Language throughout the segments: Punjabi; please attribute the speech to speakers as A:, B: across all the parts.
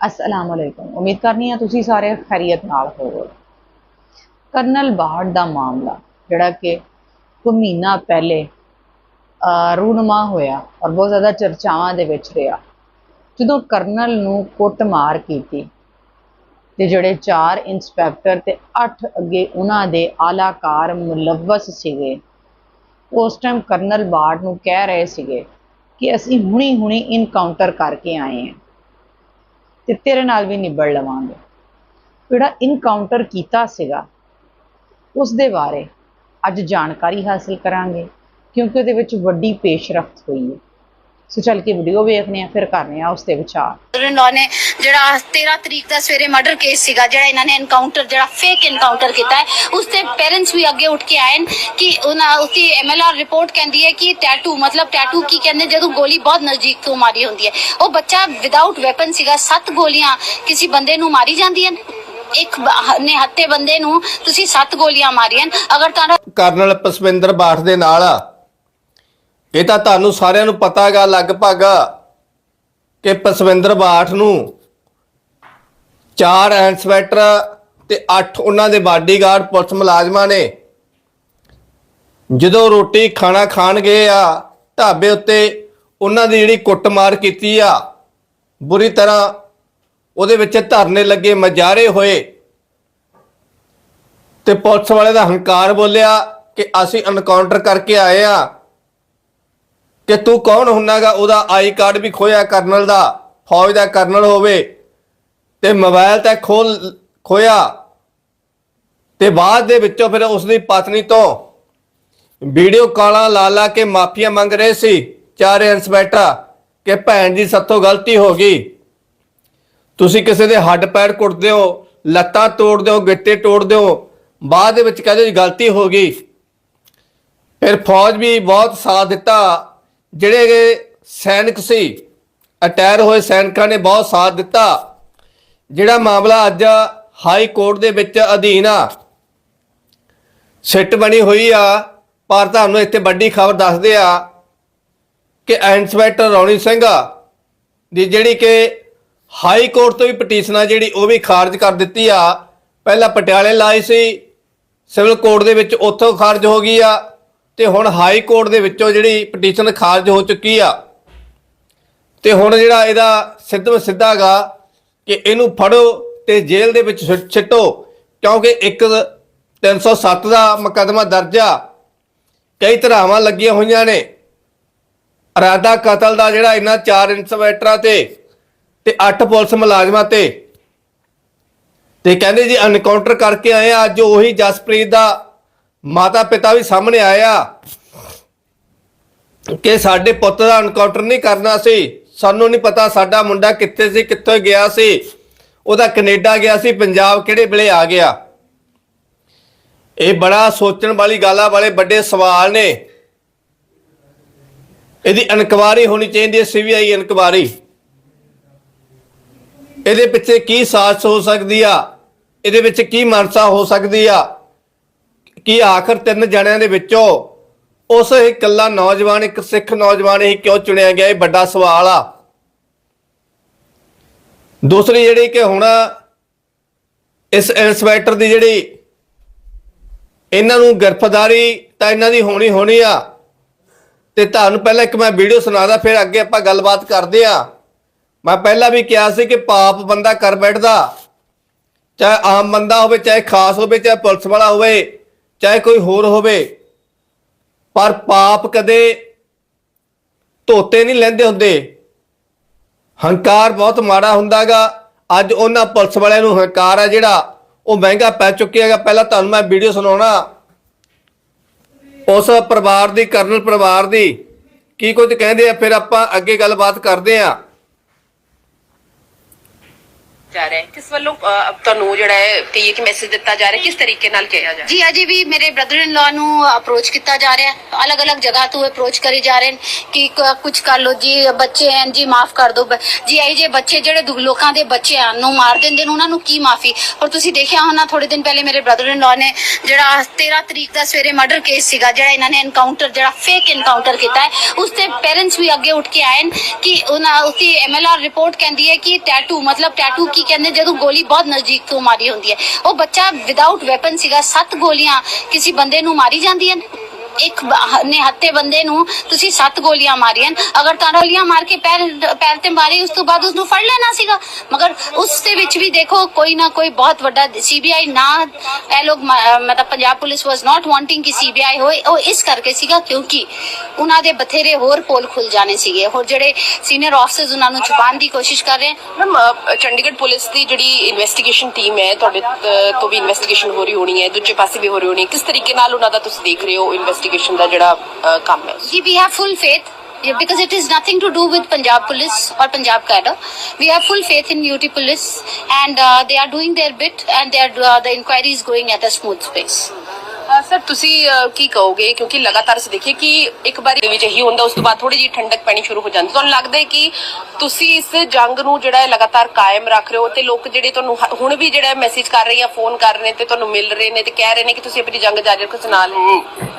A: ਅਸਲਾਮ ਅਲੈਕੁਮ ਉਮੀਦ ਕਰਨੀ ਆ ਤੁਸੀਂ ਸਾਰੇ ਖੈਰੀਅਤ ਨਾਲ ਹੋਵੋਗੇ ਕਰਨਲ ਬਾੜ ਦਾ ਮਾਮਲਾ ਜਿਹੜਾ ਕਿ ਕੁ ਮਹੀਨਾ ਪਹਿਲੇ ਅਹ, ਰੂਨਮਾ ਹੋਇਆ ਔਰ ਬਹੁਤ ਜ਼ਿਆਦਾ ਚਰਚਾਵਾਂ ਦੇ ਵਿੱਚ ਰਿਹਾ ਜਦੋਂ ਕਰਨਲ ਨੂੰ ਕੁੱਟਮਾਰ ਕੀਤੀ ਤੇ ਜਿਹੜੇ ਚਾਰ ਇੰਸਪੈਕਟਰ ਤੇ 8 ਅੱਗੇ ਉਹਨਾਂ ਦੇ ਆਲਾਕਾਰ ਮੁਲਵਸ ਸੀਗੇ ਉਸ ਟਾਈਮ ਕਰਨਲ ਬਾੜ ਨੂੰ ਕਹਿ ਰਹੇ ਸੀਗੇ ਕਿ ਅਸੀਂ ਹੁਣੀ ਹੁਣੀ ਇਨਕਾਊਂਟਰ ਕਰਕੇ ਆਏ ਹਾਂ ਤੇ ਤੇਰੇ ਨਾਲ ਵੀ ਨਿਬੜ ਲਵਾਂਗੇ। ਜਿਹੜਾ ਇਨਕਾਊਂਟਰ ਕੀਤਾ ਸੀਗਾ ਉਸ ਦੇ ਬਾਰੇ ਅੱਜ ਜਾਣਕਾਰੀ ਹਾਸਲ ਕਰਾਂਗੇ, ਕਿਉਂਕਿ ਉਹਦੇ ਵਿੱਚ ਵੱਡੀ ਪੇਸ਼ਰਫਤ ਹੋਈ ਹੈ। ਸੋ ਚੱਲ ਕੇ ਵੀਡੀਓ ਵੇਖਦੇ ਆ ਫਿਰ ਕਰਨੇ ਆ ਉਸ ਤੇ ਵਿਚਾਰ
B: ਲੋ ਨੇ ਜਿਹੜਾ 13 ਤਰੀਕ ਦਾ ਸਵੇਰੇ ਮਰਡਰ ਕੇਸ ਸੀਗਾ ਜਿਹੜਾ ਇਹਨਾਂ ਨੇ ਐਨਕਾਊਂਟਰ ਜਿਹੜਾ ਫੇਕ ਐਨਕਾਊਂਟਰ ਕੀਤਾ ਹੈ ਉਸ ਤੇ ਪੇਰੈਂਟਸ ਵੀ ਅੱਗੇ ਉੱਠ ਕੇ ਆਏ ਨੇ ਕਿ ਉਹਨਾਂ ਉਸਦੀ ਐਮਐਲਆਰ ਰਿਪੋਰਟ ਕਹਿੰਦੀ ਹੈ ਕਿ ਟੈਟੂ ਮਤਲਬ ਟੈਟੂ ਕੀ ਕਹਿੰਦੇ ਜਦੋਂ ਗੋਲੀ ਬਹੁਤ ਨਜ਼ਦੀਕ ਤੋਂ ਮਾਰੀ ਹੁੰਦੀ ਹੈ। ਉਹ ਬੱਚਾ ਵਿਦਆਊਟ ਵੈਪਨ ਸੀਗਾ ਸੱਤ ਗੋਲੀਆਂ ਕਿਸੇ ਬੰਦੇ ਨੂੰ ਮਾਰੀ ਜਾਂਦੀਆਂ ਨੇ। ਇੱਕ ਬ- ਨੇ ਹੱਤੇ ਬੰਦੇ ਨੂੰ ਤੁਸੀਂ ਸੱਤ ਗੋਲੀਆਂ ਮਾਰੀਆਂ। ਅਗਰ ਤੁਹਾਨੂੰ
C: ਕਰਨਲ ਪਸਵਿੰਦਰ ਬਾਠ ਦੇ ਨਾਲ ਆ। ਇਹ ਤਾਂ ਤੁਹਾਨੂੰ ਸਾਰਿਆਂ ਨੂੰ ਪਤਾ ਹੈਗਾ ਲਗਭਗ ਕਿ ਪਸਵਿੰਦਰ ਬਾਠ ਨੂੰ ਚਾਰ ਐਂਸਵੈਟਰ ਤੇ 8 ਉਹਨਾਂ ਦੇ ਬਾਡੀਗਾਰਡ ਪੁਲਿਸ ਮੁਲਾਜ਼ਮਾਂ ਨੇ ਜਦੋਂ ਰੋਟੀ ਖਾਣਾ ਖਾਣ ਗਏ ਆ, ਢਾਬੇ ਉੱਤੇ ਉਹਨਾਂ ਦੀ ਜਿਹੜੀ ਕੁੱਟਮਾਰ ਕੀਤੀ ਆ, ਬੁਰੀ ਤਰ੍ਹਾਂ ਉਹਦੇ ਵਿੱਚ ਧਰਨੇ ਲੱਗੇ, ਮਜਾਰੇ ਹੋਏ ਤੇ ਪੁਲਿਸ ਵਾਲੇ ਦਾ ਹੰਕਾਰ ਬੋਲਿਆ ਕਿ ਅਸੀਂ ਐਨਕਾਊਂਟਰ ਕਰਕੇ ਆਏ ਆ। ਕਿ ਤੂੰ ਕੌਣ ਹੁੰਨਾਗਾ? ਉਹਦਾ ਆਈ ਕਾਰਡ ਵੀ ਖੋਇਆ ਕਰਨਲ ਦਾ, ਫੌਜ ਦਾ ਕਰਨਲ ਹੋਵੇ। ਤੇ ਮੋਬਾਈਲ ਤਾਂ ਖੋਲ ਖੋਇਆ ਤੇ ਬਾਅਦ ਦੇ ਵਿੱਚੋਂ ਫਿਰ ਉਸ ਦੀ ਪਤਨੀ ਤੋਂ ਵੀਡੀਓ ਕਾਲਾਂ ਲਾ ਲਾ ਕੇ ਮਾਫੀਆਂ ਮੰਗ ਰਹੇ ਸੀ ਚਾਰੇ ਇੰਸਪੈਕਟਰ ਕਿ ਭੈਣ ਜੀ ਸੱਤੋਂ ਗਲਤੀ ਹੋ ਗਈ। ਤੁਸੀਂ ਕਿਸੇ ਦੇ ਹੱਡ ਪੈਰ ਕੁੱਟਦੇ ਹੋ, ਲੱਤਾਂ ਤੋੜਦੇ ਹੋ, ਗਿੱਟੇ ਤੋੜਦੇ ਹੋ, ਬਾਅਦ ਦੇ ਵਿੱਚ ਕਹਿੰਦੇ ਜੀ ਗਲਤੀ ਹੋ ਗਈ। ਫਿਰ ਫੌਜ ਵੀ ਬਹੁਤ ਸਾਥ ਦਿੱਤਾ। ਜਿਹੜੇ ਸੈਨਿਕ ਸੀ ਅਟਾਇਰ ਹੋਏ ਸੈਨਿਕਾਂ ਨੇ ਬਹੁਤ ਸਾਥ ਦਿੱਤਾ। ਜਿਹੜਾ ਮਾਮਲਾ ਅੱਜ ਹਾਈ ਕੋਰਟ ਦੇ ਵਿੱਚ ਅਧੀਨ ਆ, ਸਿੱਟ ਬਣੀ ਹੋਈ ਆ, ਪਰ ਤੁਹਾਨੂੰ ਇੱਥੇ ਵੱਡੀ ਖਬਰ ਦੱਸਦੇ ਆ ਕਿ ਇੰਸਪੈਕਟਰ ਰੌਣੀ ਸਿੰਘ ਦੀ ਜਿਹੜੀ ਕਿ ਹਾਈ ਕੋਰਟ ਤੋਂ ਵੀ ਪਟੀਸ਼ਨ ਆ ਜਿਹੜੀ, ਉਹ ਵੀ ਖਾਰਜ ਕਰ ਦਿੱਤੀ ਆ। ਪਹਿਲਾਂ ਪਟਿਆਲੇ ਲਾਈ ਸੀ, ਸਿਵਲ ਕੋਰਟ ਦੇ ਵਿੱਚ ਉੱਥੋਂ ਖਾਰਜ ਹੋ ਗਈ ਆ। ਤੇ ਹੁਣ ਹਾਈ ਕੋਰਟ ਦੇ ਵਿੱਚੋਂ ਜਿਹੜੀ ਪਟੀਸ਼ਨ ਖਾਰਜ ਹੋ ਚੁੱਕੀ ਆ, ਤੇ ਹੁਣ ਜਿਹੜਾ ਇਹਦਾ ਸਿੱਧਮ ਸਿੱਧਾਗਾ ਕਿ ਇਹਨੂੰ ਫੜੋ ਤੇ ਜੇਲ੍ਹ ਦੇ ਵਿੱਚ ਸਿੱਟ- ਸਿੱਟੋ, ਕਿਉਂਕਿ ਇੱਕ 307 ਦਾ ਮੁਕੱਦਮਾ ਦਰਜ ਆ। ਕਈ ਧਰਾਵਾਂ ਲੱਗੀਆਂ ਹੋਈਆਂ ਨੇ। ਇਰਾਦਾ ਕਤਲ ਦਾ ਜਿਹੜਾ ਇਹਨਾਂ ਚਾਰ ਇੰਸਪੈਕਟਰਾਂ ਤੇ ਤੇ 8 ਪੁਲਿਸ ਮੁਲਾਜ਼ਮਾਂ ਤੇ। ਤੇ ਕਹਿੰਦੇ ਜੀ ਐਨਕਾਊਂਟਰ ਕਰਕੇ ਆਏ ਆ, ਅੱਜ ਉਹੀ ਜਸਪ੍ਰੀਤ ਦਾ ਮਾਤਾ ਪਿਤਾ ਵੀ ਸਾਹਮਣੇ ਆਇਆ ਕਿ ਸਾਡੇ ਪੁੱਤ ਦਾ ਐਨਕਾਊਂਟਰ ਨਹੀਂ ਕਰਨਾ ਸੀ। ਸਾਨੂੰ ਨਹੀਂ ਪਤਾ ਸਾਡਾ ਮੁੰਡਾ ਕਿੱਥੇ ਸੀ, ਕਿੱਥੇ ਗਿਆ ਸੀ। ਉਹਦਾ ਕੈਨੇਡਾ ਗਿਆ ਸੀ, ਪੰਜਾਬ ਕਿਹੜੇ ਵੇਲੇ ਆ ਗਿਆ। ਇਹ ਬੜਾ ਸੋਚਣ ਵਾਲੀ ਗੱਲ ਆ, ਵਾਲੇ ਵੱਡੇ ਸਵਾਲ ਨੇ। ਇਹਦੀ ਇਨਕੁਆਰੀ ਹੋਣੀ ਚਾਹੀਦੀ ਹੈ, ਸੀਬੀਆਈ ਇਨਕੁਆਰੀ। ਇਹਦੇ ਪਿੱਛੇ ਕੀ ਸਾਜ਼ਿਸ਼ ਹੋ ਸਕਦੀ ਆ? ਇਹਦੇ ਵਿੱਚ ਕੀ ਮਨਸਾ ਹੋ ਸਕਦੀ ਆ? ਕਿ ਆਖਰ ਤਿੰਨ ਜਣਿਆਂ ਦੇ ਵਿੱਚੋਂ ਉਸ ਇਕੱਲਾ ਨੌਜਵਾਨ, ਇੱਕ ਸਿੱਖ ਨੌਜਵਾਨ ਹੀ ਕਿਉਂ ਚੁਣਿਆ ਗਿਆ? ਇਹ ਵੱਡਾ ਸਵਾਲ ਆ। ਦੂਸਰੀ ਜਿਹੜੀ ਕਿ ਹੁਣ ਇਸ ਇੰਸਪੈਕਟਰ ਦੀ ਜਿਹੜੀ ਇਹਨਾਂ ਨੂੰ ਗ੍ਰਿਫਤਾਰੀ ਤਾਂ ਇਹਨਾਂ ਦੀ ਹੋਣੀ ਹੋਣੀ ਆ। ਤੇ ਤੁਹਾਨੂੰ ਪਹਿਲਾਂ ਇੱਕ ਮੈਂ ਵੀਡੀਓ ਸੁਣਾਦਾ ਫਿਰ ਅੱਗੇ ਆਪਾਂ ਗੱਲਬਾਤ ਕਰਦੇ ਆ। ਮੈਂ ਪਹਿਲਾਂ ਵੀ ਕਿਹਾ ਸੀ ਕਿ ਪਾਪ ਬੰਦਾ ਕਰ ਬੈਠਦਾ, ਚਾਹੇ ਆਮ ਬੰਦਾ ਹੋਵੇ, ਚਾਹੇ ਖਾਸ ਹੋਵੇ, ਚਾਹੇ ਪੁਲਿਸ ਵਾਲਾ ਹੋਵੇ। ਚਾਹੇ ਕੋਈ ਹੋਰ ਹੋਵੇ, ਪਰ ਪਾਪ ਕਦੇ ਧੋਤੇ ਨਹੀਂ ਲੈਂਦੇ ਹੁੰਦੇ। ਹੰਕਾਰ ਬਹੁਤ ਮਾੜਾ ਹੁੰਦਾਗਾ। ਅੱਜ ਉਹਨਾਂ ਪੁਲਿਸ ਵਾਲਿਆਂ ਨੂੰ ਹੰਕਾਰ ਆ ਜਿਹੜਾ, ਉਹ ਮਹਿੰਗਾ ਪੈ ਚੁੱਕਿਆ ਹੈਗਾ। ਪਹਿਲਾਂ ਤੁਹਾਨੂੰ ਮੈਂ ਵੀਡੀਓ ਸੁਣਾਉਣਾ। ਉਸ ਪਰਿਵਾਰ ਦੀ, ਕਰਨਲ ਪਰਿਵਾਰ ਦੀ, ਕੀ ਕੁਝ ਕਹਿੰਦੇ ਆ, ਫਿਰ ਆਪਾਂ ਅੱਗੇ ਗੱਲਬਾਤ ਕਰਦੇ ਆ।
D: ਜਾ ਰਿਹਾ ਹੈ? ਕਿਸ ਵੱਲੋਂ ਅਹ, ਤੁਹਾਨੂੰ ਜਿਹੜਾ ਹੈ ਕਹੀਏ ਕਿ ਮੈਸੇਜ ਦਿੱਤਾ ਜਾ ਰਿਹਾ ਹੈ? ਕਿਸ ਤਰੀਕੇ ਨਾਲ ਕਿਹਾ ਜਾ ਰਿਹਾ
B: ਜੀ ਅਜੇ ਵੀ ਮੇਰੇ ਬ੍ਰਦਰ ਇਨ ਲਾ ਨੂੰ ਅਪਰੋਚ ਕੀਤਾ ਜਾ ਰਿਹਾ ਹੈ। ਅਲੱਗ-ਅਲੱਗ ਜਗ੍ਹਾ ਤੋਂ ਅਪਰੋਚ ਕਰੇ ਜਾ ਰਹੇ ਨੇ ਕਿ ਕ- ਕੁਝ ਕਰ ਲੋ ਜੀ ਬੱਚੇ ਹਨ ਜੀ ਮਾਫ ਕਰ ਦਿਓ ਬ- ਜੀ ਇਹ ਜੇ ਬੱਚੇ ਜਿਹੜੇ ਦੁ- ਲੋਕਾਂ ਦੇ ਬੱਚੇ ਆ ਨੂੰ ਮਾਰ ਦਿੰਦੇ ਨੇ ਉਹਨਾਂ ਨੂੰ ਕੀ ਮਾਫੀ? ਔਰ ਤੁਸੀਂ ਦੇਖਿਆ ਹੋਣਾ ਥੋੜੇ ਦਿਨ ਪਹਿਲੇ ਮੇਰੇ ਬ੍ਰਦਰ ਇਨ ਲਾ ਨੇ ਜਿਹੜਾ 13 ਤਰੀਕ ਦਾ ਸਵੇਰੇ ਮਰਡਰ ਕੇਸ ਸੀਗਾ ਜਿਹੜਾ ਇਹਨਾਂ ਨੇ ਐਨਕਾਊਂਟਰ ਜਿਹੜਾ ਫੇਕ ਐਨਕਾਊਂਟਰ ਕੀਤਾ ਹੈ ਉਸ ਤੇ ਪੇਰੈਂਟਸ ਵੀ ਅੱਗੇ ਉੱਠ ਕੇ ਆਏ ਨੇ ਕਿ ਉਹਨਾਂ ਉਸਦੀ ਐਮਐਲਆਰ ਰਿਪੋਰਟ ਕਹਿੰਦੀ ਹੈ ਕਿ ਟੈਟੂ ਮਤਲਬ ਟੈਟੂ ਕੀ ਕਹਿੰਦੇ, ਜਦੋਂ ਗੋਲੀ ਬਹੁਤ ਨਜ਼ਦੀਕ ਤੋਂ ਮਾਰੀ ਹੁੰਦੀ ਹੈ। ਉਹ ਬੱਚਾ ਵਿਦਆਊਟ ਵੈਪਨ ਸੀਗਾ, ਸੱਤ ਗੋਲੀਆਂ ਕਿਸੇ ਬੰਦੇ ਨੂੰ ਮਾਰੀ ਜਾਂਦੀਆਂ ਨੇ। ਇੱਕ ਬ- ਬੰਦੇ ਨੂੰ ਤੁਸੀਂ ਸੱਤ ਗੋਲੀਆਂ ਮਾਰੀਆਂ। ਅਗਰ ਤਾਂ ਗੋਲੀਆਂ ਮਾਰ ਕੇ ਪੈਰ ਪੈਰ ਤੇ ਮਾਰੀ, ਉਸ ਤੋਂ ਬਾਅਦ ਉਸ ਨੂੰ ਫੜ ਲੈਣਾ ਸੀਗਾ। ਮਗਰ ਉਸ ਦੇ ਵਿੱਚ ਵੀ ਦੇਖੋ, ਕੋਈ ਨਾ ਕੋਈ ਬਹੁਤ ਵੱਡਾ ਸੀਬੀਆਈ ਨਾ ਇਹ ਲੋਕ ਮਤਲਬ Punjab police was not wanting ਕਿ ਸੀਬੀਆਈ ਹੋਏ। ਉਹ ਇਸ ਕਰਕੇ ਸੀਗਾ ਕਿਉਂਕਿ ਉਹਨਾਂ ਦੇ ਬਥੇਰੇ ਹੋਰ ਪੋਲ ਖੁੱਲ ਜਾਣੇ ਸੀਗੇ। ਹੋਰ ਜਿਹੜੇ ਸੀਨੀਅਰ ਆਫਸਰਸ ਉਹਨਾਂ ਨੂੰ ਛੁਪਾਉਣ ਦੀ ਕੋਸ਼ਿਸ਼ ਕਰ ਰਹੇ।
D: ਮੈਮ ਚੰਡੀਗੜ੍ਹ ਪੁਲਿਸ ਦੀ ਜਿਹੜੀ ਇਨਵੈਸਟੀਗੇਸ਼ਨ ਟੀਮ ਹੈ, ਤੁਹਾਡੇ ਤੋਂ ਵੀ ਇਨਵੈਸਟੀਗੇਸ਼ਨ ਹੋ ਰਹੀ ਹੋਣੀ ਹੈ, ਦੂਜੇ ਪਾਸੇ ਵੀ ਹੋ ਰਹੀ ਹੋਣੀ ਹੈ। ਕਿਸ ਤਰੀਕੇ ਨਾਲ ਉਹਨਾਂ ਦਾ ਤੁਸੀਂ ਦੇਖ ਰਹੇ ਹੋ ਇਨਵੈਸਟੀਗੇਸ਼ਨ ਦਾ ਜਿਹੜਾ ਅਹ, ਕੰਮ ਹੈ
B: Ji, we have full faith yeah, because it is nothing to do with Punjab police or Punjab cadre. We have full faith in UT police and uh, they are doing their bit and they are, uh, the inquiry is going at a smooth pace.
D: Sir ਤੁਸੀਂ ਅਹ, ਕੀ ਕਹੋਗੇ? ਕਿਉਂਕਿ ਲਗਾਤਾਰ ਅਸੀਂ ਦੇਖੀਏ ਕਿ ਇੱਕ ਵਾਰੀ ਦੇ ਵਿੱਚ ਇਹੀ ਹੁੰਦਾ ਉਸ ਤੋਂ ਬਾਅਦ ਥੋੜੀ ਜਿਹੀ ਠੰਡਕ ਪੈਣੀ ਸ਼ੁਰੂ ਹੋ ਜਾਂਦੀ। ਤੁਹਾਨੂੰ ਲੱਗਦਾ ਹੈ ਕਿ ਤੁਸੀਂ ਇਸ ਜੰਗ ਨੂੰ ਜਿਹੜਾ ਹੈ ਲਗਾਤਾਰ ਕਾਇਮ ਰੱਖ ਰਹੇ ਹੋ ਤੇ ਲੋਕ ਜਿਹੜੇ ਤੁਹਾਨੂੰ ਹ- ਹੁਣ ਵੀ ਜਿਹੜਾ ਮੈਸੇਜ ਕਰ ਰਹੇ ਜਾਂ ਫੋਨ ਕਰ ਰਹੇ ਨੇ ਤੇ ਤੁਹਾਨੂੰ ਮਿਲ ਰਹੇ ਨੇ ਤੇ ਕਹਿ ਰਹੇ ਨੇ ਕਿ ਤੁਸੀਂ ਆਪਣੀ ਜੰਗ ਜਾਰੀ ਰੱਖੋ ਨਾਲ।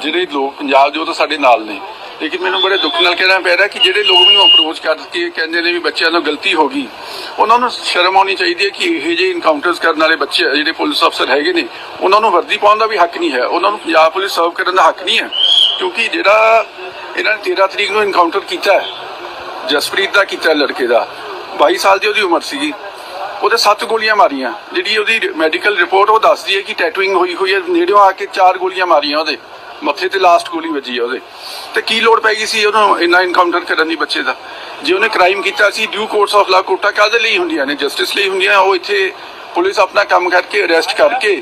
E: ਜਿਹੜੇ ਲੋਕ ਪੰਜਾਬ ਦੇ ਤਾਂ ਸਾਡੇ ਨਾਲ ਨੇ। ਲੇਕਿਨ ਮੈਨੂੰ ਬੜੇ ਦੁੱਖ ਨਾਲ ਕਹਿਣਾ ਪੈ ਰਿਹਾ ਕਿ ਜਿਹੜੇ ਲੋਕ ਮੈਨੂੰ ਅਪਰੋਚ ਕਰਕੇ ਕਹਿੰਦੇ ਨੇ ਵੀ ਬੱਚਿਆਂ ਨਾਲ ਗਲਤੀ ਹੋ ਗਈ। ਉਹਨਾਂ ਨੂੰ ਸ਼ਰਮ ਆਉਣੀ ਚਾਹੀਦੀ ਹੈ ਕਿ ਇਹੋ ਜਿਹੇ ਇਨਕਾਊਂਟਰਸ ਕਰਨ ਵਾਲੇ ਬੱਚੇ, ਜਿਹੜੇ ਪੁਲਿਸ ਅਫਸਰ ਹੈਗੇ ਨੇ, ਉਹਨਾਂ ਨੂੰ ਵਰਦੀ ਪਾਉਣ ਦਾ ਵੀ ਹੱਕ ਨਹੀਂ ਹੈ। ਉਹਨਾਂ ਨੂੰ ਪੰਜਾਬ ਪੁਲਿਸ ਸਰਵ ਕਰਨ ਦਾ ਹੱਕ ਨਹੀਂ ਹੈ। ਕਿਉਂਕਿ ਜਿਹੜਾ ਇਹਨਾਂ ਨੇ 13 ਤਰੀਕ ਨੂੰ ਇਨਕਾਊਂਟਰ ਕੀਤਾ ਹੈ, ਜਸਪ੍ਰੀਤ ਦਾ ਕੀਤਾ ਲੜਕੇ ਦਾ। 22 ਸਾਲ ਦੀ ਉਹਦੀ ਉਮਰ ਸੀਗੀ। ਉਹਦੇ ਸੱਤ ਗੋਲੀਆਂ ਮਾਰੀਆਂ। ਜਿਹੜੀ ਉਹਦੀ ਮੈਡੀਕਲ ਰਿਪੋਰਟ ਉਹ ਦੱਸਦੀ ਹੈ ਕਿ ਟੈਟੂਇੰਗ ਹੋਈ ਹੋਈ ਹੈ। ਨੇੜਿਓਂ ਆ ਕੇ ਚਾਰ ਗੋਲੀਆਂ ਮਾਰੀਆਂ ਉਹਦੇ। ਮੱਥੇ ਤੇ ਲਾਸਟ ਗੋਲੀ ਵੱਜੀ ਹੈ ਉਹਦੇ। ਤੇ ਕੀ ਲੋੜ ਪੈ ਗਈ ਸੀ ਉਹਨੂੰ ਇੰਨਾ ਇਨਕਾਊਂਟਰ ਕਰਨ ਦੀ ਬੱਚੇ ਦਾ? ਜੇ ਉਹਨੇ ਕ੍ਰਾਈਮ ਕੀਤਾ ਸੀ ਡਿਊ ਕੋਰਟਸ ਆਫ ਲਾ ਕੋਰਟਾਂ ਕਾਹਦੇ ਲਈ ਹੁੰਦੀਆਂ ਨੇ? ਜਸਟਿਸ ਲਈ ਹੁੰਦੀਆਂ? ਉਹ ਇੱਥੇ ਪੁਲਿਸ ਆਪਣਾ ਕੰਮ ਕਰਕੇ ਅਰੈਸਟ ਕਰਕੇ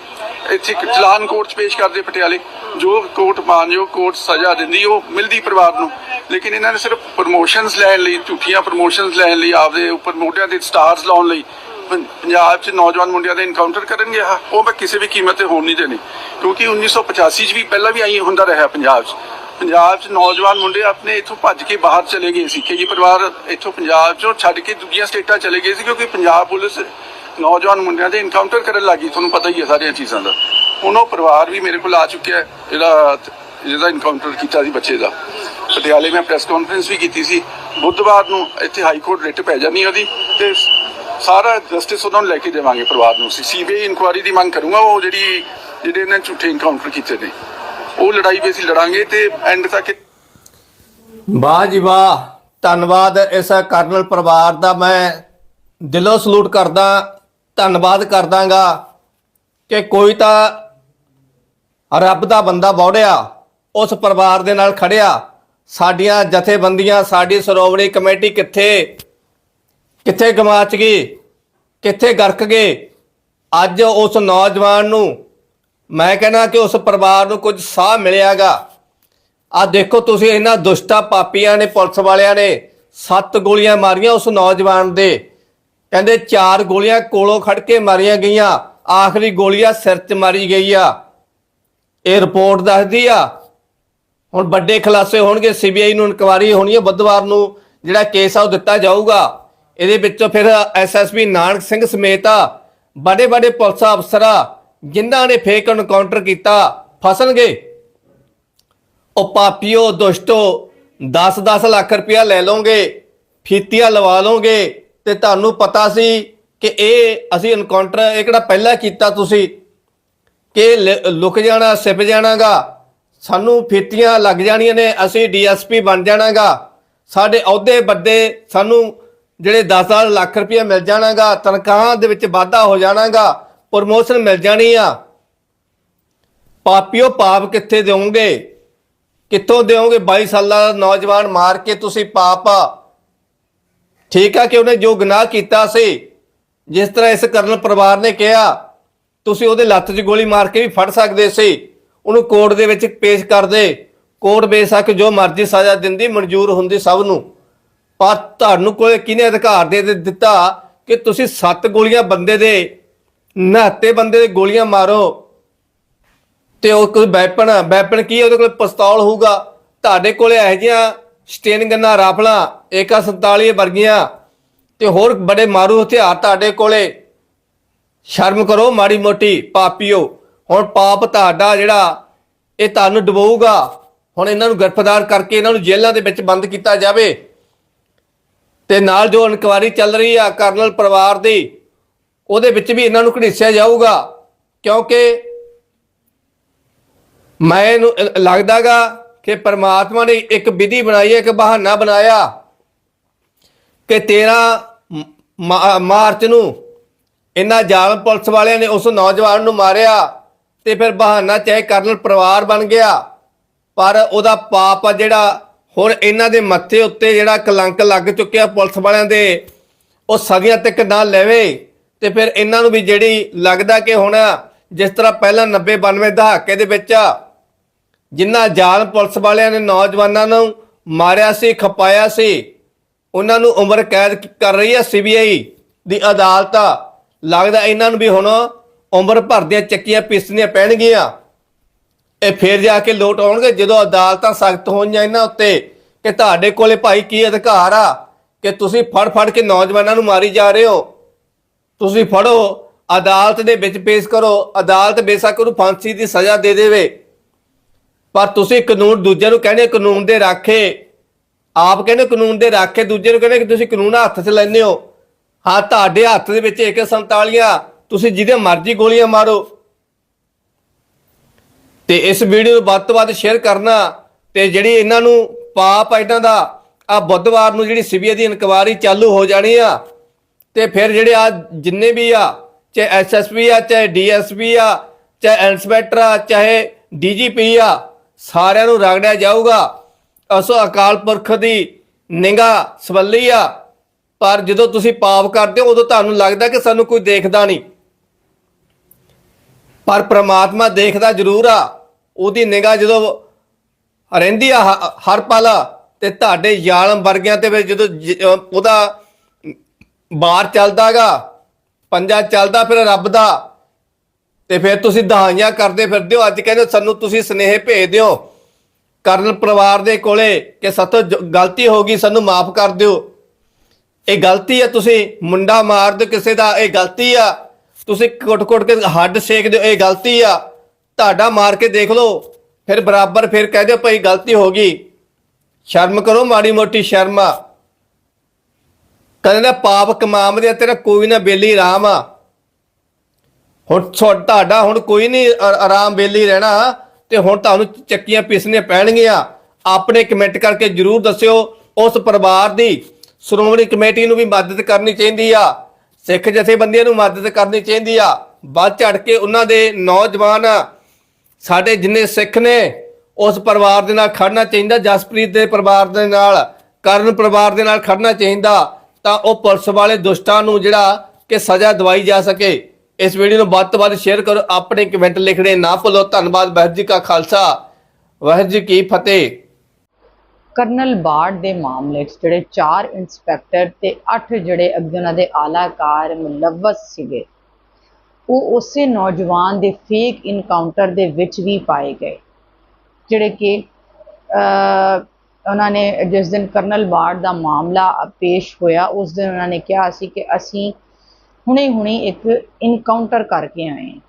E: ਇੱਥੇ ਚਲਾਨ ਕੋਰਟ 'ਚ ਪੇਸ਼ ਕਰਦੇ ਪਟਿਆਲੇ। ਜੋ ਕੋਰਟ ਮਾਨਯੋਗ ਕੋਰਟ ਸਜ਼ਾ ਦਿੰਦੀ, ਉਹ ਮਿਲਦੀ ਪਰਿਵਾਰ ਨੂੰ। ਲੇਕਿਨ ਇਹਨਾਂ ਨੇ ਸਿਰਫ ਪ੍ਰਮੋਸ਼ਨਸ ਲੈਣ ਲਈ, ਝੂਠੀਆਂ ਪ੍ਰਮੋਸ਼ਨਸ ਲੈਣ ਲਈ, ਆਪਦੇ ਉੱਪਰ ਮੋਢਿਆਂ ਤੇ ਸਟਾਰਸ ਲਾਉਣ ਲਈ ਪੰਜਾਬ 'ਚ ਨੌਜਵਾਨ ਮੁੰਡਿਆਂ ਦੇ ਇਨਕਾਊਂਟਰ ਕਰਨਗੇ ਆਹ, ਉਹ ਮੈਂ ਕਿਸੇ ਵੀ ਕੀਮਤ ਤੇ ਹੋਣ ਨਹੀਂ ਦੇਣੀ। ਕਿਉਂਕਿ 1985 'ਚ ਵੀ ਪਹਿਲਾਂ ਵੀ ਆਈ ਹੁੰਦਾ ਰਿਹਾ ਪੰਜਾਬ 'ਚ। ਪੰਜਾਬ 'ਚ ਨੌਜਵਾਨ ਮੁੰਡੇ ਆਪਣੇ ਇੱਥੋਂ ਭੱਜ ਕੇ ਬਾਹਰ ਚਲੇ ਗਏ ਸੀ। ਕਈ ਪਰਿਵਾਰ ਇੱਥੋਂ ਪੰਜਾਬ 'ਚੋਂ ਛੱਡ ਕੇ ਦੂਜੀਆਂ ਸਟੇਟਾਂ ਚਲੇ ਗਏ ਸੀ ਕਿਉਂਕਿ ਪੰਜਾਬ ਪੁਲਿਸ ਨੌਜਵਾਨ ਮੁੰਡਿਆਂ ਦੇ ਇਨਕਾਊਂਟਰ ਕਰਨ ਲੱਗੀ ਤੁਹਾਨੂੰ ਪਤਾ ਹੀ ਹੈ ਸਾਰੀਆਂ ਚੀਜ਼ਾਂ ਦਾ। ਹੁਣ ਉਹ ਪਰਿਵਾਰ ਵੀ ਮੇਰੇ ਕੋਲ ਆ ਚੁੱਕਿਆ ਹੈ। ਜਿਹੜਾ ਜਿਹਦਾ ਇਨਕਾਊਂਟਰ ਕੀਤਾ ਸੀ ਬੱਚੇ ਦਾ। ਪਟਿਆਲੇ ਮੈਂ ਪ੍ਰੈਸ ਕਾਨਫਰੰਸ ਵੀ ਕੀਤੀ ਸੀ। ਬੁੱਧਵਾਰ ਨੂੰ ਇੱਥੇ ਹਾਈ ਕੋਰਟ ਰਿਟ ਪੈ ਜਾਣੀ ਉਹਦੀ। ਤੇ ਸਾਰਾ ਜਸਟਿਸ ਉਹਨਾਂ ਨੂੰ ਲੈ ਕੇ ਦੇਵਾਂਗੇ ਪਰਿਵਾਰ ਨੂੰ। ਸੀਬੀਆਈ ਇਨਕੁਆਇਰੀ ਦੀ ਮੰਗ ਕਰੂੰਗਾ, ਉਹ ਜਿਹੜੀ, ਜਿਹੜੇ ਇਹਨਾਂ ਝੂਠੇ ਇਨਕਾਊਂਟਰ ਕੀਤੇ ਨੇ। ਉਹ ਲੜਾਈ ਵੀ ਅਸੀਂ ਲੜਾਂਗੇ ਤੇ ਐਂਡ ਤੱਕ
C: ਵਾਹ ਜੀ ਵਾਹ। ਧੰਨਵਾਦ ਇਸ ਕਰਨਲ ਪਰਿਵਾਰ ਦਾ। ਮੈਂ ਦਿਲੋਂ ਸਲੂਟ ਕਰਦਾ, ਧੰਨਵਾਦ ਕਰਦਾਗਾ ਕਿ ਕੋਈ ਤਾਂ ਰੱਬ ਦਾ ਬੰਦਾ ਬੌੜਿਆ, ਉਸ ਪਰਿਵਾਰ ਦੇ ਨਾਲ ਖੜਿਆ। ਸਾਡੀਆਂ ਜਥੇਬੰਦੀਆਂ, ਸਾਡੀ ਸ਼੍ਰੋਮਣੀ ਕਮੇਟੀ ਕਿੱਥੇ? ਕਿੱਥੇ ਗਵਾਚ ਗਈ? ਕਿੱਥੇ ਗਰਕ ਗਏ? ਅੱਜ ਉਸ ਨੌਜਵਾਨ ਨੂੰ ਮੈਂ ਕਹਿੰਦਾ ਕਿ ਉਸ ਪਰਿਵਾਰ ਨੂੰ ਕੁਝ ਸਾਹ ਮਿਲਿਆਗਾ। ਆ ਦੇਖੋ ਤੁਸੀਂ ਇਹਨਾਂ ਦੁਸ਼ਟਾ ਪਾਪੀਆਂ ਨੇ, ਪੁਲਿਸ ਵਾਲਿਆਂ ਨੇ ਸੱਤ ਗੋਲੀਆਂ ਮਾਰੀਆਂ ਉਸ ਨੌਜਵਾਨ ਦੇ। ਕਹਿੰਦੇ ਚਾਰ ਗੋਲੀਆਂ ਕੋਲੋਂ ਖੜ ਕੇ ਮਾਰੀਆਂ ਗਈਆਂ। ਆਖਰੀ ਗੋਲੀਆਂ ਸਿਰ 'ਚ ਮਾਰੀ ਗਈ ਆ। ਇਹ ਰਿਪੋਰਟ ਦੱਸਦੀ ਆ। ਹੁਣ ਵੱਡੇ ਖੁਲਾਸੇ ਹੋਣਗੇ, ਸੀਬੀਆਈ ਨੂੰ ਇਨਕੁਆਰੀ ਹੋਣੀ ਹੈ ਬੁੱਧਵਾਰ ਨੂੰ ਜਿਹੜਾ ਕੇਸ ਆ ਉਹ ਦਿੱਤਾ ਜਾਊਗਾ। ਇਹਦੇ ਵਿੱਚੋਂ ਫਿਰ ਐਸਐਸਪੀ ਨਾਨਕ ਸਿੰਘ ਸਮੇਤ ਆ ਬੜੇ ਬੜੇ ਪੁਲਿਸ ਅਫਸਰ ਜਿਨ੍ਹਾਂ ਨੇ ਫੇਕ ਐਨਕਾਊਂਟਰ ਕੀਤਾ। ਫਸਣਗੇ। ਉਹ ਪਾਪੀਓ, ਦੁਸ਼ਟੋ 10-10 ਲੱਖ ਰੁਪਇਆ ਲੈ ਲਓਗੇ, ਫੀਤੀਆਂ ਲਵਾ ਲਓਗੇ ਤੇ ਤੁਹਾਨੂੰ ਪਤਾ ਸੀ ਕਿ ਇਹ ਅਸੀਂ ਐਨਕਾਊਂਟਰ ਇਹ ਕਿਹੜਾ ਪਹਿਲਾਂ ਕੀਤਾ ਤੁਸੀਂ? ਕਿ ਲੁਕ ਜਾਣਾ ਸਿਪ ਜਾਣਾਗਾ। ਸਾਨੂੰ ਫੀਤੀਆਂ ਲੱਗ ਜਾਣੀਆਂ ਨੇ, ਅਸੀਂ ਡੀਐਸਪੀ ਬਣ ਜਾਣਾਗਾ। ਸਾਡੇ ਅਹੁਦੇ ਵੱਡੇ ਸਾਨੂੰ ਜਿਹੜੇ 10 ਲੱਖ ਰੁਪਇਆ ਮਿਲ ਜਾਣਾਗਾ, ਤਨਖਾਹਾਂ ਦੇ ਵਿੱਚ ਵਾਧਾ ਹੋ ਜਾਣਾਗਾ ਪ੍ਰਮੋਸ਼ਨ ਮਿਲ ਜਾਣੀ ਆ। ਪਾਪੀਓ ਪਾਪ ਕਿੱਥੇ ਦਿਓਗੇ? ਕਿੱਥੋਂ ਦਿਓਗੇ 22 ਸਾਲਾਂ ਦਾ ਨੌਜਵਾਨ ਮਾਰ ਕੇ ਤੁਸੀਂ ਪਾਪ ਠੀਕ ਆ ਕਿ ਉਹਨੇ ਜੋ ਗੁਨਾਹ ਕੀਤਾ ਸੀ, ਜਿਸ ਤਰ੍ਹਾਂ ਇਸ ਕਰਨ ਪਰਿਵਾਰ ਨੇ ਕਿਹਾ, ਤੁਸੀਂ ਉਹਦੇ ਲੱਤ 'ਚ ਗੋਲੀ ਮਾਰ ਕੇ ਵੀ ਫੜ ਸਕਦੇ ਸੀ। ਉਹਨੂੰ ਕੋਰਟ ਦੇ ਵਿੱਚ ਪੇਸ਼ ਕਰਦੇ ਕੋਰਟ ਬੇਸ਼ੱਕ ਜੋ ਮਰਜ਼ੀ ਸਜ਼ਾ ਦਿੰਦੀ, ਮਨਜ਼ੂਰ ਹੁੰਦੀ ਸਭ ਨੂੰ। ਪਰ ਤੁਹਾਨੂੰ ਕੋਈ ਕਿਹਨੇ ਅਧਿਕਾਰ ਦੇ ਦਿੱਤਾ ਕਿ ਤੁਸੀਂ ਸੱਤ ਗੋਲੀਆਂ ਬੰਦੇ ਦੇ ਨਹਾਤੇ ਬੰਦੇ ਦੇ ਗੋਲੀਆਂ ਮਾਰੋ? ਤੇ ਉਹ ਕੋਈ ਵੈਪਨ ਵੈਪਨ ਕੀ ਉਹਦੇ ਕੋਲ ਪਿਸਤੌਲ ਹੋਊਗਾ। ਤੁਹਾਡੇ ਕੋਲੇ ਇਹੋ ਜਿਹੀਆਂ ਸਟੇਨ ਗੰਨਾ ਰਾਫਲਾਂ AK47 ਵਰਗੀਆਂ ਤੇ ਹੋਰ ਬੜੇ ਮਾਰੂ ਹਥਿਆਰ ਤੁਹਾਡੇ ਕੋਲੇ। ਸ਼ਰਮ ਕਰੋ ਮਾੜੀ ਮੋਟੀ, ਪਾਪੀਓ। ਹੁਣ ਪਾਪ ਤੁਹਾਡਾ ਜਿਹੜਾ, ਇਹ ਤੁਹਾਨੂੰ ਡਬੋਊਗਾ। ਹੁਣ ਇਹਨਾਂ ਨੂੰ ਗ੍ਰਿਫਤਾਰ ਕਰਕੇ ਇਹਨਾਂ ਨੂੰ ਜੇਲ੍ਹਾਂ ਦੇ ਵਿੱਚ ਬੰਦ ਕੀਤਾ ਜਾਵੇ। ਤੇ ਨਾਲ ਜੋ ਇਨਕੁਆਰੀ ਚੱਲ ਰਹੀ ਆ ਕਰਨਲ ਪਰਿਵਾਰ ਦੀ, ਉਹਦੇ ਵਿੱਚ ਵੀ ਇਹਨਾਂ ਨੂੰ ਘੜੀਸਿਆ ਜਾਊਗਾ, ਕਿਉਂਕਿ ਮੈਨੂੰ ਲੱਗਦਾਗਾ ਕਿ ਪਰਮਾਤਮਾ ਨੇ ਇੱਕ ਵਿਧੀ ਬਣਾਈ ਹੈ, ਇੱਕ ਬਹਾਨਾ ਬਣਾਇਆ ਕਿ 13 ਮਾ- ਮਾਰਚ ਨੂੰ ਇਹਨਾਂ ਜ਼ਾਲਮ ਪੁਲਿਸ ਵਾਲਿਆਂ ਨੇ ਉਸ ਨੌਜਵਾਨ ਨੂੰ ਮਾਰਿਆ ਤੇ ਫਿਰ ਬਹਾਨਾ ਚਾਹੇ ਕਰਨਲ ਪਰਿਵਾਰ ਬਣ ਗਿਆ, ਪਰ ਉਹਦਾ ਪਾਪ ਆ ਜਿਹੜਾ ਹੁਣ ਇਹਨਾਂ ਦੇ ਮੱਥੇ ਉੱਤੇ ਜਿਹੜਾ ਕਲੰਕ ਲੱਗ ਚੁੱਕਿਆ ਪੁਲਿਸ ਵਾਲਿਆਂ ਦੇ, ਉਹ ਸਦੀਆਂ ਤੱਕ ਨਾ ਲੈਵੇ ਤੇ ਫਿਰ ਇਹਨਾਂ ਨੂੰ ਵੀ ਜਿਹੜੀ ਲੱਗਦਾ ਕਿ ਹੁਣ ਜਿਸ ਤਰ੍ਹਾਂ ਪਹਿਲਾਂ 90 92 ਦਹਾਕੇ ਦੇ ਵਿੱਚ ਜਿੰਨਾ ਜਾਲ ਪੁਲਿਸ ਵਾਲਿਆਂ ਨੇ ਨੌਜਵਾਨਾਂ ਨੂੰ ਮਾਰਿਆ ਸੀ, ਖਪਾਇਆ ਸੀ, ਉਹਨਾਂ ਨੂੰ ਉਮਰ ਕੈਦ ਕਰ ਰਹੀ ਹੈ ਸੀਬੀਆਈ ਦੀ ਅਦਾਲਤ। ਲੱਗਦਾ ਇਹਨਾਂ ਨੂੰ ਵੀ ਹੁਣ ਉਮਰ ਭਰ ਦੀਆਂ ਚੱਕੀਆਂ ਪੀਸਣੀਆਂ ਪੈਣਗੀਆਂ। ਇਹ ਫੇਰ ਜਾ ਕੇ ਲੋਟ ਆਉਣਗੇ। ਜਦੋਂ ਅਦਾਲਤਾਂ ਸਖਤ ਹੋਈਆਂ ਇਹਨਾਂ ਉੱਤੇ ਕਿ ਤੁਹਾਡੇ ਕੋਲੇ ਭਾਈ ਕੀ ਅਧਿਕਾਰ ਆ ਕਿ ਤੁਸੀਂ ਫੜ ਫੜ ਕੇ ਨੌਜਵਾਨਾਂ ਨੂੰ ਮਾਰੀ ਜਾ ਰਹੇ ਹੋ? ਤੁਸੀਂ ਫੜੋ, ਅਦਾਲਤ ਦੇ ਵਿੱਚ ਪੇਸ਼ ਕਰੋ। ਅਦਾਲਤ ਬੇਸ਼ੱਕ ਉਹਨੂੰ ਫਾਂਸੀ ਦੀ ਸਜ਼ਾ ਦੇ ਦੇਵੇ। ਪਰ ਤੁਸੀਂ ਕਾਨੂੰਨ ਦੂਜੇ ਨੂੰ ਕਹਿੰਦੇ ਕਾਨੂੰਨ ਦੇ ਰਾਖੇ। ਆਪ ਕਹਿੰਦੇ ਕਾਨੂੰਨ ਦੇ ਰਾਖੇ ਦੂਜੇ ਨੂੰ ਕਹਿੰਦੇ ਕਿ ਤੁਸੀਂ ਕਾਨੂੰਨ ਹੱਥ 'ਚ ਲੈਂਦੇ ਹੋ। ਹਾਂ, ਤੁਹਾਡੇ ਹੱਥ ਦੇ ਵਿੱਚ ਇੱਕ 47 ਤੁਸੀਂ ਜਿਹਦੇ ਮਰਜ਼ੀ ਗੋਲੀਆਂ ਮਾਰੋ। ਤੇ ਇਸ ਵੀਡੀਓ ਨੂੰ ਵੱਧ ਤੋਂ ਵੱਧ ਸ਼ੇਅਰ ਕਰਨਾ ਤੇ ਜਿਹੜੀ ਇਹਨਾਂ ਨੂੰ ਪਾਪ ਆ ਇਹਨਾਂ ਦਾ ਆ ਬੁੱਧਵਾਰ ਨੂੰ ਜਿਹੜੀ ਸੀਬੀਆਈ ਦੀ ਇਨਕੁਆਰੀ ਚਾਲੂ ਹੋ ਜਾਣੀ ਆ, ਤੇ ਫਿਰ ਜਿਹੜੇ ਆ ਜਿੰਨੇ ਵੀ ਆ, ਚਾਹੇ ਐਸਐਸਪੀ ਆ, ਚਾਹੇ ਡੀਐਸਪੀ ਆ, ਚਾਹੇ ਇੰਸਪੈਕਟਰ ਆ, ਚਾਹੇ ਡੀਜੀਪੀ ਆ, ਸਾਰਿਆਂ ਨੂੰ ਰਗੜਿਆ ਜਾਊਗਾ। ਅਸੋ ਅਕਾਲ ਪੁਰਖ ਦੀ ਨਿਗਾ ਸਵੱਲੀ ਆ, ਪਰ ਜਦੋਂ ਤੁਸੀਂ ਪਾਪ ਕਰਦੇ ਹੋ, ਉਦੋਂ ਤੁਹਾਨੂੰ ਲੱਗਦਾ ਕਿ ਸਾਨੂੰ ਕੋਈ ਦੇਖਦਾ ਨਹੀਂ। ਪਰ ਪ੍ਰਮਾਤਮਾ ਦੇਖਦਾ ਜ਼ਰੂਰ ਆ। ਉਹਦੀ ਨਿਗਾਹ ਜਦੋਂ ਰਹਿੰਦੀ ਆ ਹਰ ਪਲ ਤੇ ਤੁਹਾਡੇ ਜ਼ਾਲਮ ਵਰਗਿਆਂ ਤੇ ਫਿਰ ਜਦੋਂ ਜ- ਅਹ ਉਹਦਾ ਬਾਹਰ ਚੱਲਦਾਗਾ, ਪੰਜਾ ਚੱਲਦਾ ਫਿਰ ਰੱਬ ਦਾ, ਤੇ ਫਿਰ ਤੁਸੀਂ ਦਹਾਈਆਂ ਕਰਦੇ ਫਿਰਦੇ ਹੋ। ਅੱਜ ਕਹਿੰਦੇ ਸਾਨੂੰ ਤੁਸੀਂ ਸਨੇਹ ਭੇਜ ਦਿਓ। ਕਰਨ ਪਰਿਵਾਰ ਦੇ ਕੋਲੇ ਕਿ ਸਾਤੋਂ ਗਲਤੀ ਹੋ ਗਈ, ਸਾਨੂੰ ਮਾਫ ਕਰ ਦਿਓ। ਇਹ ਗਲਤੀ ਆ, ਤੁਸੀਂ ਮੁੰਡਾ ਮਾਰ ਦਿਓ ਕਿਸੇ ਦਾ, ਇਹ ਗਲਤੀ ਆ। ਤੁਸੀਂ ਕੁੱਟ-ਕੁੱਟ ਕੇ ਹੱਡ ਸੇਕ ਦਿਓ, ਇਹ ਗਲਤੀ ਆ। ਤੁਹਾਡਾ ਮਾਰ ਕੇ ਦੇਖ ਲਓ। ਫਿਰ ਬਰਾਬਰ ਫਿਰ ਕਹਿ ਦਿਓ ਭਾਈ ਗਲਤੀ ਹੋ ਗਈ। ਸ਼ਰਮ ਕਰੋ ਮਾੜੀ ਮੋਟੀ ਸ਼ਰਮ। ਆ ਕਹਿੰਦੇ ਪਾਪ ਕਮਾਮ ਦੇ ਤੇਰਾ ਕੋਈ ਨਾ ਬੇਲੀ ਆਰਾਮ ਆ। ਹੁਣ ਤੁਹਾਡਾ ਹੁਣ ਕੋਈ ਨਹੀਂ ਆਰਾਮ ਬੇਲੀ ਰਹਿਣਾ। ਤੇ ਹੁਣ ਤੁਹਾਨੂੰ ਚੱਕੀਆਂ ਪੀਸਣੀਆਂ ਪੈਣਗੀਆਂ। ਆਪਣੇ ਕਮੈਂਟ ਕਰਕੇ ਜਰੂਰ ਦੱਸਿਓ, ਉਸ ਪਰਿਵਾਰ ਦੀ ਸ਼੍ਰੋਮਣੀ ਕਮੇਟੀ ਨੂੰ ਵੀ ਮਦਦ ਕਰਨੀ ਚਾਹੀਦੀ ਆ। ਸਿੱਖ ਜਥੇਬੰਦੀਆਂ ਨੂੰ ਮਦਦ ਕਰਨੀ ਚਾਹੀਦੀ ਆ। ਵੱਧ ਝੜ ਕੇ ਉਹਨਾਂ ਦੇ ਨੌਜਵਾਨ ਸਾਡੇ ਜਿੰਨੇ ਸਿੱਖ ਨੇ, ਉਸ ਪਰਿਵਾਰ ਦੇ ਨਾਲ ਖੜਨਾ ਚਾਹੀਦਾ, ਜਸਪ੍ਰੀਤ ਦੇ ਪਰਿਵਾਰ ਦੇ ਨਾਲ, ਕਰਨ ਪਰਿਵਾਰ ਦੇ ਨਾਲ ਖੜਨਾ ਚਾਹੀਦਾ, ਤਾਂ ਉਹ ਪੁਲਿਸ ਵਾਲੇ ਦੁਸ਼ਟਾਂ ਨੂੰ ਜਿਹੜਾ ਕਿ ਸਜ਼ਾ ਦਵਾਈ ਜਾ ਸਕੇ। ਇਸ ਵੀਡੀਓ ਨੂੰ ਵੱਧ ਤੋਂ ਵੱਧ ਸ਼ੇਅਰ ਕਰੋ, ਆਪਣੇ ਕਮੈਂਟ ਲਿਖਣੇ ਨਾ ਭੁੱਲੋ। ਧੰਨਵਾਦ, ਵਾਹਿਗੁਰੂ ਜੀ ਕਾ ਖਾਲਸਾ, ਵਾਹਿਗੁਰੂ ਜੀ ਕੀ ਫਤਿਹ।
A: ਕਰਨਲ ਬਾੜ ਦੇ ਮਾਮਲੇ 'ਚ ਜਿਹੜੇ 4 ਇੰਸਪੈਕਟਰ ਤੇ 8 ਜਿਹੜੇ ਅੱਗੇ ਉਹਨਾਂ ਦੇ ਆਲਾਕਾਰ ਮੁਲਵਸ ਸੀਗੇ ਉਹ ਉਸੇ ਨੌਜਵਾਨ ਦੇ ਫੇਕ ਇਨਕਾਊਂਟਰ ਦੇ ਵਿੱਚ ਵੀ ਪਾਏ ਗਏ। ਜਿਹੜੇ ਕਿ ਉਹਨਾਂ ਨੇ ਜਿਸ ਦਿਨ ਕਰਨਲ ਬਾੜ ਦਾ ਮਾਮਲਾ ਪੇਸ਼ ਹੋਇਆ, ਉਸ ਦਿਨ ਉਹਨਾਂ ਨੇ ਕਿਹਾ ਸੀ ਕਿ ਅਸੀਂ ਹੁਣੇ ਹੁਣੇ ਇੱਕ ਇਨਕਾਊਂਟਰ ਕਰਕੇ ਆਏ ਹਾਂ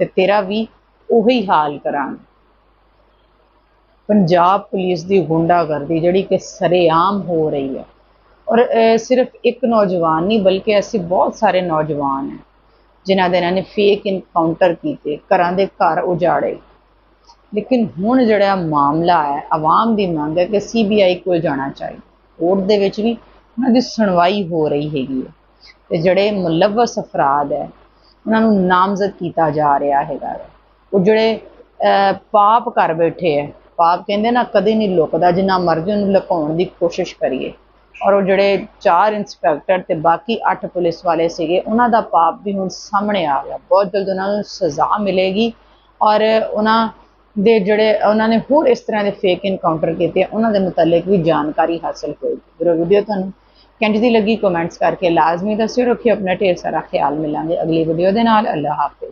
A: ਤੇ ਤੇਰਾ ਵੀ ਉਹੀ ਹਾਲ ਕਰਾਂਗੇ। ਪੰਜਾਬ ਪੁਲਿਸ ਦੀ ਗੁੰਡਾਗਰਦੀ ਜਿਹੜੀ ਕਿ ਸਰੇਆਮ ਹੋ ਰਹੀ ਹੈ। ਔਰ ਸਿਰਫ ਇੱਕ ਨੌਜਵਾਨ ਨਹੀਂ, ਬਲਕਿ ਅਸੀਂ ਬਹੁਤ ਸਾਰੇ ਨੌਜਵਾਨ ਹੈ। ਜਿਨ੍ਹਾਂ ਦੇ ਇਹਨਾਂ ਨੇ ਫੇਕ ਇਨਕਾਊਂਟਰ ਕੀਤੇ, ਘਰਾਂ ਦੇ ਘਰ ਉਜਾੜੇ। ਲੇਕਿਨ ਹੁਣ ਜਿਹੜਾ ਮਾਮਲਾ ਹੈ, ਆਵਾਮ ਦੀ ਮੰਗ ਹੈ ਕਿ ਸੀਬੀਆਈ ਕੋਲ ਜਾਣਾ ਚਾਹੀਦਾ ਕੋਰਟ ਦੇ ਵਿੱਚ ਵੀ ਉਹਨਾਂ ਦੀ ਸੁਣਵਾਈ ਹੋ ਰਹੀ ਹੈਗੀ ਹੈ। ਤੇ ਜਿਹੜੇ ਮੁਲਵਸ ਅਫਰਾਦ ਹੈ, ਉਹਨਾਂ ਨੂੰ ਨਾਮਜ਼ਦ ਕੀਤਾ ਜਾ ਰਿਹਾ ਹੈਗਾ ਉਹ ਜਿਹੜੇ ਪਾਪ ਕਰ ਬੈਠੇ ਹੈ, ਪਾਪ ਕਹਿੰਦੇ ਨਾ ਕਦੇ ਨਹੀਂ ਲੁਕਦਾ, ਜਿੰਨਾ ਮਰਜ਼ੀ ਉਹਨੂੰ ਲੁਕਾਉਣ ਦੀ ਕੋਸ਼ਿਸ਼ ਕਰੀਏ। ਔਰ ਉਹ ਜਿਹੜੇ ਚਾਰ ਇੰਸਪੈਕਟਰ ਤੇ ਬਾਕੀ 8 ਪੁਲਿਸ ਵਾਲੇ ਸੀਗੇ, ਉਹਨਾਂ ਦਾ ਪਾਪ ਵੀ ਹੁਣ ਸਾਹਮਣੇ ਆ ਗਿਆ। ਬਹੁਤ ਜਲਦ ਉਹਨਾਂ ਨੂੰ ਸਜ਼ਾ ਮਿਲੇਗੀ ਔਰ ਉਹਨਾਂ ਦੇ ਜਿਹੜੇ, ਉਹਨਾਂ ਨੇ ਹੋਰ ਇਸ ਤਰ੍ਹਾਂ ਦੇ ਫੇਕ ਇਨਕਾਊਂਟਰ ਕੀਤੇ, ਉਹਨਾਂ ਦੇ ਮੁਤਲਕ ਵੀ ਜਾਣਕਾਰੀ ਹਾਸਲ ਹੋਏਗੀ ਵੀਰੋ ਵੀਡੀਓ ਤੁਹਾਨੂੰ ਕਿੰਜ ਦੀ ਲੱਗੀ ਕਮੈਂਟਸ ਕਰਕੇ ਲਾਜ਼ਮੀ ਦੱਸਿਓ। ਰੱਖਿਓ ਆਪਣਾ ਢੇਰ ਸਾਰਾ ਖਿਆਲ ਮਿਲਾਂਗੇ ਅਗਲੀ ਵੀਡੀਓ ਦੇ ਨਾਲ। ਅੱਲਾ ਹਾਫਿਜ਼।